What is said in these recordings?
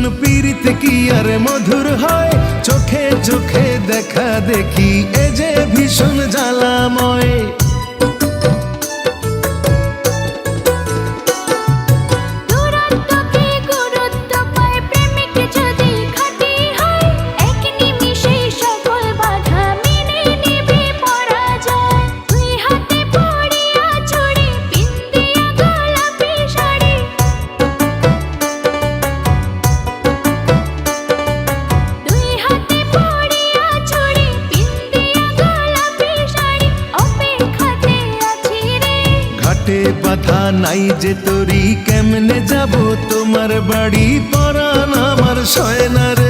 দুজন পীড়িত কি আর মধুর হয়? চোখে চোখে দেখা দেখি এ যে ভীষণ জ্বালাময়। বাধা নাই যে তোরি কেমনে যাব তোমার বাড়ি? পরান আমার সয়না রে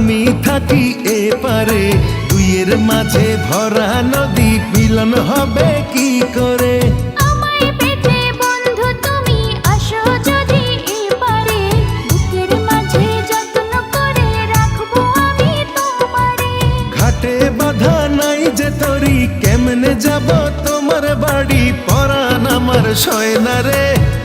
আমি থাকি এ পারে দুইয়ের মাঝে ভরা নদী মিলন হবে কি করে? বাধা নাই যে তরি কেমনে যাব তোমার বাড়ি? পরান আমার সয়না রে। তুমি প্রেম